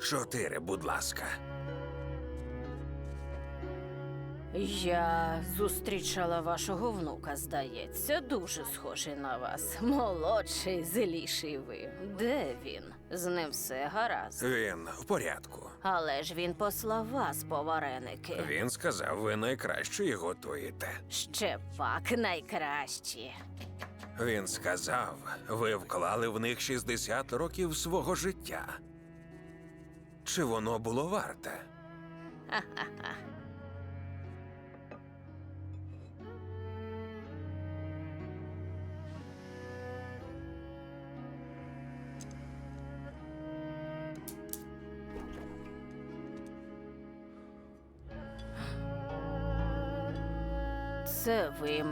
Чотири, будь ласка. Я зустрічала вашого внука, здається, дуже схожий на вас. Молодший, зліший ви. Де він? З ним все гаразд. Він в порядку. Але ж він послав вас по вареники. Він сказав, ви найкраще їх готуєте. Ще пак найкращі. Він сказав, ви вклали в них 60 років свого життя. Чи воно було варте? Це ви